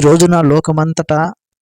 రోజున లోకమంతటా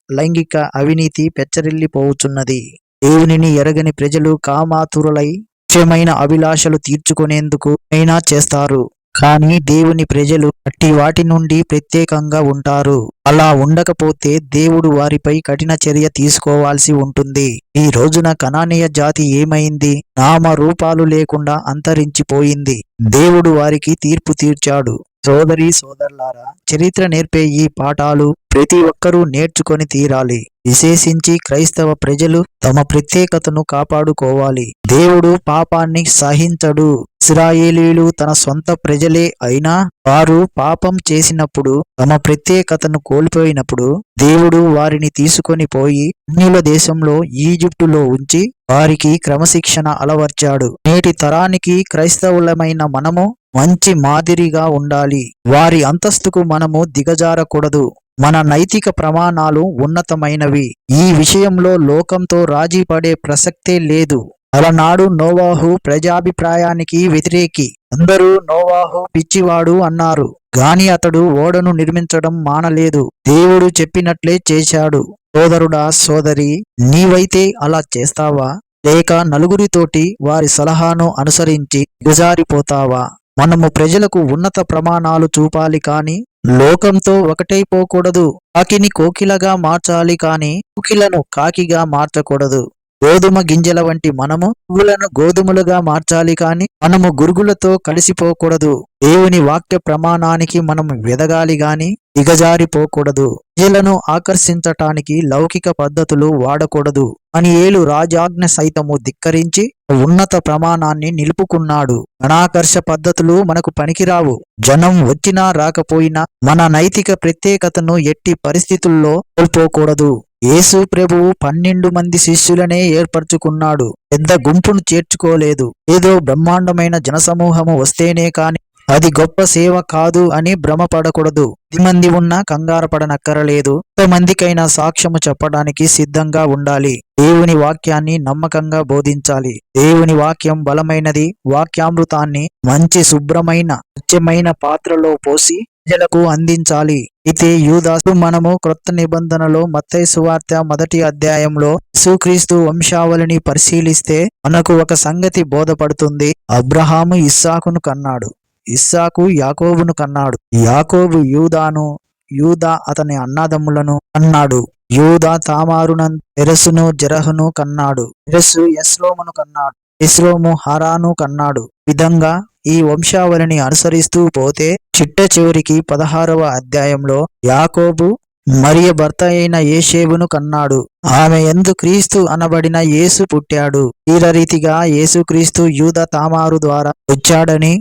లైంగిక అవినీతి పెచ్చరిల్లిపోవుచున్నది. దేవునిని ఎరగని ప్రజలు కామాతురులై ముఖ్యమైన అభిలాషలు తీర్చుకునేందుకు అయినా చేస్తారు. కానీ దేవుని ప్రజలు అట్టి వాటి నుండి ప్రత్యేకంగా ఉంటారు. అలా ఉండకపోతే దేవుడు వారిపై కఠిన చర్య తీసుకోవాల్సి ఉంటుంది. ఈ రోజున కనానీయ జాతి ఏమైంది? నామ రూపాలు లేకుండా అంతరించిపోయింది. దేవుడు వారికి తీర్పు తీర్చాడు. సోదరి సోదరులారా చరిత్ర నేర్పే ఈ పాఠాలు ప్రతి ఒక్కరూ నేర్చుకొని తీరాలి. విశేషించి క్రైస్తవ ప్రజలు తమ ప్రత్యేకతను కాపాడుకోవాలి. దేవుడు పాపాన్ని సహించడు. ఇస్రాయేలీలు తన సొంత ప్రజలే అయినా వారు పాపం చేసినప్పుడు తమ ప్రత్యేకతను కోల్పోయినప్పుడు దేవుడు వారిని తీసుకొని పోయి అన్యుల దేశంలో ఈజిప్టులో ఉంచి వారికి క్రమశిక్షణ అలవర్చాడు. నేటి తరానికి క్రైస్తవులమైన మనము మంచి మాదిరిగా ఉండాలి. వారి అంతస్తుకు మనము దిగజారకూడదు. మన నైతిక ప్రమాణాలు ఉన్నతమైనవి. ఈ విషయంలో లోకంతో రాజీ పడే ప్రసక్తే లేదు. అలనాడు నోవాహు ప్రజాభిప్రాయానికి వ్యతిరేకి. అందరూ నోవాహు పిచ్చివాడు అన్నారు. గాని అతడు ఓడను నిర్మించడం మానలేదు. దేవుడు చెప్పినట్లే చేశాడు. సోదరుడా సోదరి నీవైతే అలా చేస్తావా? లేక నలుగురితోటి వారి సలహాను అనుసరించి గుజారిపోతావా మనము ప్రజలకు ఉన్నత ప్రమాణాలు చూపాలి కాని లోకంతో ఒకటైపోకూడదు. కాకిని కోకిలగా మార్చాలి కాని కోకిలను కాకిగా మార్చకూడదు. గోధుమ గింజల వంటి మనము పువ్వులను గోధుమలుగా మార్చాలి కాని మనము గురుగులతో కలిసిపోకూడదు. దేవుని వాక్య ప్రమాణానికి మనము వెదగాలి గాని దిగజారిపోకూడదు. ప్రజలను ఆకర్షించటానికి లౌకిక పద్ధతులు వాడకూడదు. అని ఏలు రాజాజ్ఞ సైతము ధిక్కరించి ఉన్నత ప్రమాణాన్ని నిలుపుకున్నాడు. అనాకర్ష పద్ధతులు మనకు పనికిరావు. జనం వచ్చినా రాకపోయినా మన నైతిక ప్రత్యేకతను ఎట్టి పరిస్థితుల్లో కోల్పోకూడదు. యేసు ప్రభువు పన్నెండు మంది శిష్యులనే ఏర్పరచుకున్నాడు. పెద్ద గుంపును చేర్చుకోలేదు. ఏదో బ్రహ్మాండమైన జనసమూహము వస్తేనే కాని అది గొప్ప సేవ కాదు అని భ్రమపడకూడదు. పది మంది ఉన్నా కంగారపడనక్కరలేదు. మందికైనా సాక్ష్యము చెప్పడానికి సిద్ధంగా ఉండాలి. దేవుని వాక్యాన్ని నమ్మకంగా బోధించాలి. దేవుని వాక్యం బలమైనది వాక్యామృతాన్ని మంచి శుభ్రమైన స్వచ్ఛమైన పాత్రలో పోసి ప్రజలకు అందించాలి. అయితే యూదాసు మనము క్రొత్త నిబంధనలో మత్తై సువార్త మొదటి అధ్యాయంలో యేసుక్రీస్తు వంశావళిని పరిశీలిస్తే మనకు ఒక సంగతి బోధపడుతుంది. అబ్రహాము ఇస్సాకును కన్నాడు. ఇస్సాకు యాకోబును కన్నాడు. యాకోబు యూదాను యూదా అతని అన్నాదమ్ములను కన్నాడు. యూదా తామారును ఎరసును జరహును కన్నాడు. ఎరసు ఎస్లోమును కన్నాడు. ఇస్లోము హరాను కన్నాడు. విధంగా ఈ వంశావళిని అనుసరిస్తూ పోతే చిట్ట చివరికి పదహారవ అధ్యాయంలో యాకోబు మరియ భర్త అయిన ఏషేబును కన్నాడు. ఆమె ఎందు క్రీస్తు అనబడిన యేసు పుట్టాడు. రీతిగా యేసుక్రీస్తు యూద తామారు ద్వారా వచ్చాడని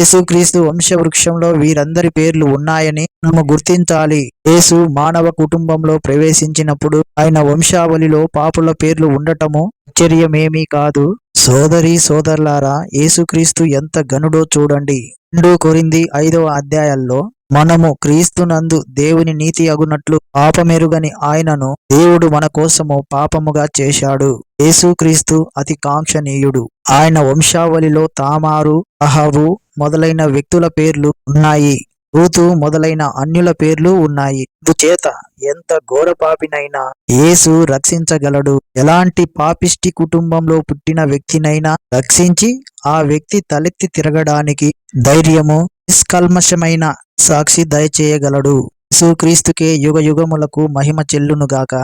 యేసుక్రీస్తు వంశవృక్షంలో వీరందరి పేర్లు ఉన్నాయని మనము గుర్తించాలి. యేసు మానవ కుటుంబంలో ప్రవేశించినప్పుడు ఆయన వంశావళిలో పాపుల పేర్లు ఉండటము ఆశ్చర్యమేమీ కాదు. సోదరి సోదరులారా యేసుక్రీస్తు ఎంత గనుడో చూడండి. రెండు కొరింది ఐదవ అధ్యాయాల్లో మనము క్రీస్తునందు దేవుని నీతి అగునట్లు పాపమెరుగని ఆయనను దేవుడు మన కోసము పాపముగా చేశాడు. యేసుక్రీస్తు అతి కాంక్షణీయుడు ఆయన వంశావళిలో తామారు అహవు మొదలైన వ్యక్తుల పేర్లు ఉన్నాయి. రూతు మొదలైన అన్యుల పేర్లు ఉన్నాయి. చేత ఎంత ఘోర పాపినైనా యేసు రక్షించగలడు. ఎలాంటి పాపిష్టి కుటుంబంలో పుట్టిన వ్యక్తినైనా రక్షించి ఆ వ్యక్తి తలెత్తి తిరగడానికి ధైర్యము నిష్కల్మషమైన సాక్షి దయచేయగలడు. యేసుక్రీస్తుకే యుగ యుగములకు మహిమ చెల్లునుగాక.